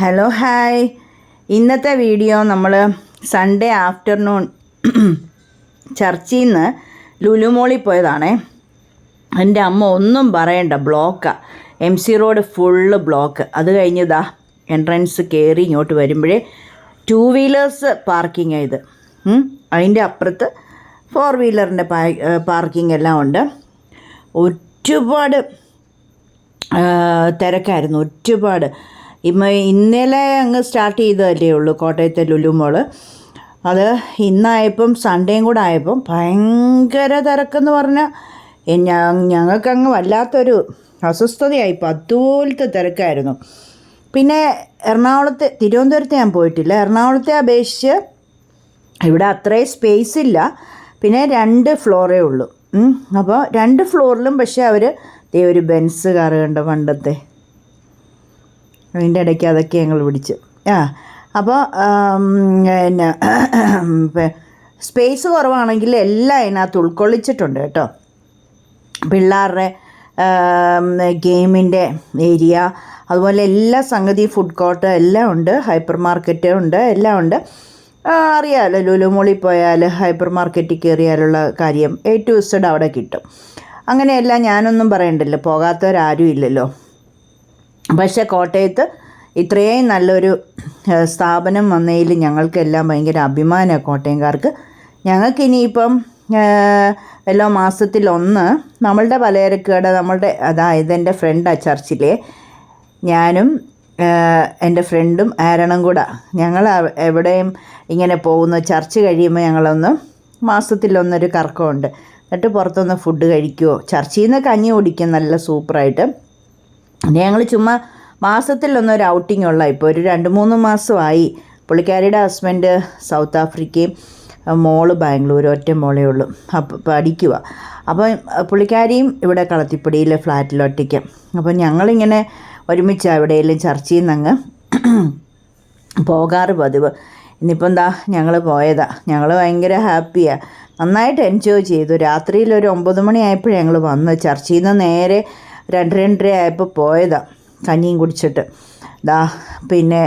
Hello hi ഇന്നത്തെ video നമ്മൾ Sunday afternoon ചർച്ചിൽ നിന്ന് ലുലുമോളിൽ പോയതാണേ. എന്റെ അമ്മ ഒന്നും പറയണ്ട ബ്ലോക്കാണ് M C road full block അത് കഴിഞ്ഞതാ എൻട്രൻസ് കയറി ഇങ്ങോട്ട് വരുമ്പോഴേ ടു വീലേഴ്സ് പാർക്കിംഗ് ഇത്. അതിന്റെ അപ്പുറത്ത് ഫോർ വീലറിന്റെ പാർക്കിംഗ് എല്ലാം ഉണ്ട്. ഒരുപാട് തിരക്കായിരുന്നു. ഒരുപാട് ഇമ്മ ഇന്നലെ അങ്ങ് സ്റ്റാർട്ട് ചെയ്തതല്ലേ ഉള്ളൂ കോട്ടയത്തെ ലുലു മോൾ അത് ഇന്നായപ്പം സൺഡേയും കൂടെ ആയപ്പം ഭയങ്കര തിരക്കെന്ന് പറഞ്ഞാൽ ഞങ്ങൾക്കങ്ങ് വല്ലാത്തൊരു അസ്വസ്ഥതയായിപ്പോൾ അതുപോലത്തെ തിരക്കായിരുന്നു. പിന്നെ എറണാകുളത്തെ തിരുവനന്തപുരത്ത് ഞാൻ പോയിട്ടില്ല. എറണാകുളത്തെ അപേക്ഷിച്ച് ഇവിടെ അത്രയും സ്പേസ് ഇല്ല. പിന്നെ രണ്ട് ഫ്ലോറേ ഉള്ളൂ. അപ്പോൾ രണ്ട് ഫ്ലോറിലും പക്ഷേ അവർ ഒരു ബെൻസ് കാറ് കണ്ട പണ്ടത്തെ? അതിന്റെ ഇടയ്ക്ക് അതൊക്കെ ഞങ്ങൾ പിടിച്ചു. ആ അപ്പോൾ പിന്നെ സ്പേസ് കുറവാണെങ്കിൽ എല്ലാം അതിനകത്ത് ഉൾക്കൊള്ളിച്ചിട്ടുണ്ട് കേട്ടോ. പിള്ളേരുടെ ഗെയിമിന്റെ ഏരിയ അതുപോലെ എല്ലാ സംഗതി ഫുഡ് കോർട്ട് എല്ലാം ഉണ്ട് ഹൈപ്പർ മാർക്കറ്റ് ഉണ്ട് എല്ലാം ഉണ്ട്. അറിയാമല്ലോ ലുലുമോളിൽ പോയാൽ ഹൈപ്പർ മാർക്കറ്റിൽ കയറിയാലുള്ള കാര്യം എ ടു അവിടെ കിട്ടും. അങ്ങനെയല്ല ഞാനൊന്നും പറയണ്ടല്ലോ പോകാത്തവരാരും ഇല്ലല്ലോ. പക്ഷേ കോട്ടയത്ത് ഇത്രയും നല്ലൊരു സ്ഥാപനം വന്നതിൽ ഞങ്ങൾക്കെല്ലാം ഭയങ്കര അഭിമാനമാണ് കോട്ടയംകാർക്ക്. ഞങ്ങൾക്ക് ഇനിയിപ്പം ഏഹ്, എല്ലാ മാസത്തിലൊന്ന് നമ്മളുടെ പലചരക്കുകട നമ്മളുടെ അതായത് എന്റെ ഫ്രണ്ടാണ് ചർച്ചിലെ ഞാനും എന്റെ ഫ്രണ്ടും ആരണം കൂടെ. ഞങ്ങൾ എവിടെയും ഇങ്ങനെ പോകുന്നു. ചർച്ച് കഴിയുമ്പോൾ ഞങ്ങളൊന്ന് മാസത്തിലൊന്നൊരു കറക്കമുണ്ട്. എന്നിട്ട് പുറത്തൊന്ന് ഫുഡ് കഴിക്കുമോ ചർച്ചിൽ നിന്ന് കഞ്ഞി കുടിക്കും. നല്ല സൂപ്പറായിട്ട് ഞങ്ങൾ ചുമ്മാ മാസത്തിലൊന്നൊരു ഔട്ടിംഗ് ഉള്ള. ഇപ്പോൾ ഒരു രണ്ട് മൂന്ന് മാസമായി. പുള്ളിക്കാരിയുടെ ഹസ്ബൻഡ് സൗത്ത് ആഫ്രിക്കയും മോൾ ബാംഗ്ലൂർ ഒറ്റ മോളേ ഉള്ളൂ. അപ്പം പഠിക്കുക അപ്പോൾ പുള്ളിക്കാരിയും ഇവിടെ കളത്തിപ്പടിയിലെ ഫ്ലാറ്റിൽ ഒറ്റയ്ക്ക്. അപ്പോൾ ഞങ്ങളിങ്ങനെ ഒരുമിച്ച് എവിടെയെങ്കിലും ചർച്ച ചെയ്യുന്ന അങ്ങ് പോകാറ് പതിവ്. ഇന്നിപ്പം എന്താ ഞങ്ങൾ പോയതാ. ഞങ്ങൾ ഭയങ്കര ഹാപ്പിയാണ് നന്നായിട്ട് എൻജോയ് ചെയ്തു. രാത്രിയിൽ ഒരു ഒമ്പത് മണി ഞങ്ങൾ വന്ന്. ചർച്ചയിൽ നിന്ന് നേരെ രണ്ട് രണ്ടര ആയപ്പോൾ പോയതാ കഞ്ഞിയും കുടിച്ചിട്ട്. ദാ പിന്നെ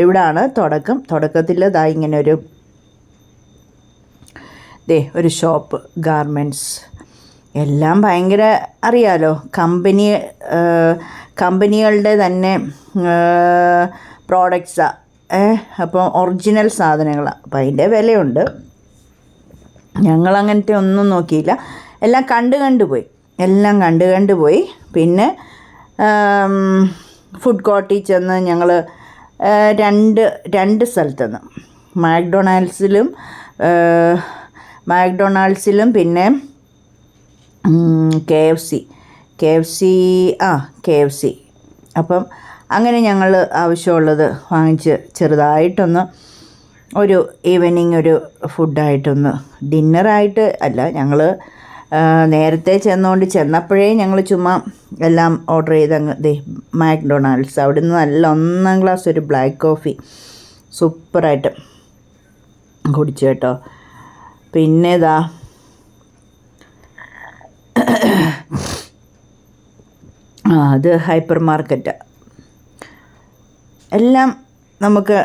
ഇവിടാണ് തുടക്കം. തുടക്കത്തിൽ ദാ ഇങ്ങനെ ഒരു ദേ ഒരു ഷോപ്പ് ഗാർമെന്റ്സ് എല്ലാം ഭയങ്കര അറിയാലോ. കമ്പനി കമ്പനികളുടെ തന്നെ പ്രോഡക്റ്റ്സാണ് ഏ അപ്പോൾ ഒറിജിനൽ സാധനങ്ങളാണ് അപ്പം അതിന്റെ വിലയുണ്ട്. ഞങ്ങൾ അങ്ങനത്തെ ഒന്നും നോക്കിയില്ല. എല്ലാം കണ്ട് കണ്ട് പോയി. എല്ലാം കണ്ട് കണ്ട് പോയി. പിന്നെ ഫുഡ് കോർട്ടിൽ ചെന്ന് ഞങ്ങൾ രണ്ട് രണ്ട് സ്ഥലത്തുനിന്ന്. മാക്ഡൊണാൾഡ്സിലും മാക്ഡൊണാൾഡ്സിലും പിന്നെ K F C K F C ആ കെ എഫ് സി. അപ്പം അങ്ങനെ ഞങ്ങൾ ആവശ്യമുള്ളത് വാങ്ങിച്ച് ചെറുതായിട്ടൊന്ന് ഒരു ഈവനിങ് ഒരു ഫുഡായിട്ടൊന്ന് ഡിന്നറായിട്ട് അല്ല ഞങ്ങൾ നേരത്തെ ചെന്നുകൊണ്ട് ചെന്നപ്പോഴേ ഞങ്ങൾ ചുമ്മാ എല്ലാം ഓർഡർ ചെയ്ത് അങ്ങ് ദേ മാക്ഡൊണാൾഡ്സ് അവിടുന്ന് നല്ല ഒന്നാം ക്ലാസ് ഒരു ബ്ലാക്ക് കോഫി സൂപ്പറായിട്ട് കുടിച്ചു കേട്ടോ. പിന്നെ ഇതാ അത് ഹൈപ്പർ മാർക്കറ്റ് എല്ലാം നമുക്ക്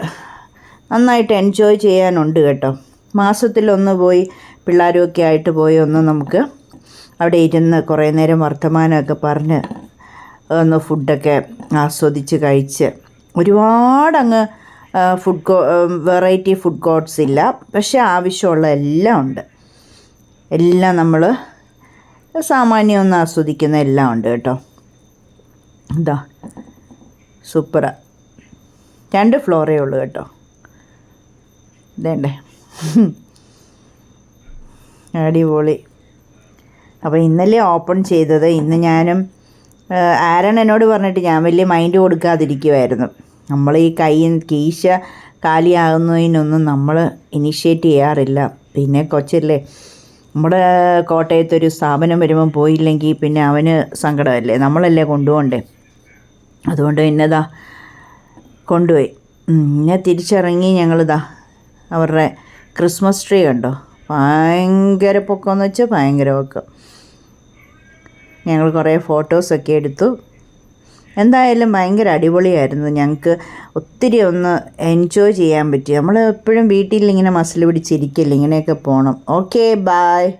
നന്നായിട്ട് എൻജോയ് ചെയ്യാനുണ്ട് കേട്ടോ. മാസത്തിലൊന്ന് പോയി പിള്ളേരുമൊക്കെ ആയിട്ട് പോയി ഒന്ന് നമുക്ക് അവിടെ ഇരുന്ന് കുറേ നേരം വർത്തമാനമൊക്കെ പറഞ്ഞ് ഒന്ന് ഫുഡൊക്കെ ആസ്വദിച്ച് കഴിച്ച് ഒരുപാടങ്ങ് ഫുഡ് കോ വെറൈറ്റി ഫുഡ് കോർട്ട്സ് ഇല്ല. പക്ഷേ ആവശ്യമുള്ള എല്ലാം ഉണ്ട്. എല്ലാം നമ്മൾ സാമാന്യം ഒന്ന് ആസ്വദിക്കുന്ന എല്ലാം ഉണ്ട് കേട്ടോ. ഇതാ സൂപ്പറാ. രണ്ട് ഫ്ലോറേ ഉള്ളൂ കേട്ടോ. ഇതേണ്ടേ? അടിപൊളി. അപ്പോൾ ഇന്നലെ ഓപ്പൺ ചെയ്തത്. ഇന്ന് ഞാനും ആരൻ എന്നോട് പറഞ്ഞിട്ട് ഞാൻ വലിയ മൈൻഡ് കൊടുക്കാതിരിക്കുമായിരുന്നു നമ്മൾ ഈ കൈ കീശ കാലിയാകുന്നതിനൊന്നും നമ്മൾ ഇനിഷ്യേറ്റ് ചെയ്യാറില്ല. പിന്നെ കൊച്ചല്ലേ നമ്മുടെ കോട്ടയത്തൊരു സ്ഥാപനം വരുമ്പം പോയില്ലെങ്കിൽ പിന്നെ അവന് സങ്കടമല്ലേ? നമ്മളല്ലേ കൊണ്ടുപോകണ്ടേ? അതുകൊണ്ട് ഇന്നതാ കൊണ്ടുപോയി. പിന്നെ തിരിച്ചിറങ്ങി ഞങ്ങളിതാ അവരുടെ ക്രിസ്മസ് ട്രീ കണ്ടോ? ഭയങ്കര പൊക്കമെന്ന് വെച്ചാൽ ഭയങ്കര പൊക്കം. ഞങ്ങൾ കുറേ ഫോട്ടോസൊക്കെ എടുത്തു. എന്തായാലും ഭയങ്കര അടിപൊളിയായിരുന്നു. ഞങ്ങൾക്ക് ഒത്തിരി ഒന്ന് എൻജോയ് ചെയ്യാൻ പറ്റി. നമ്മൾ എപ്പോഴും വീട്ടിൽ ഇങ്ങനെ മസിൽ പിടിച്ചിരിക്കില്ല ഇങ്ങനെയൊക്കെ പോകണം ഓക്കെ ബായ്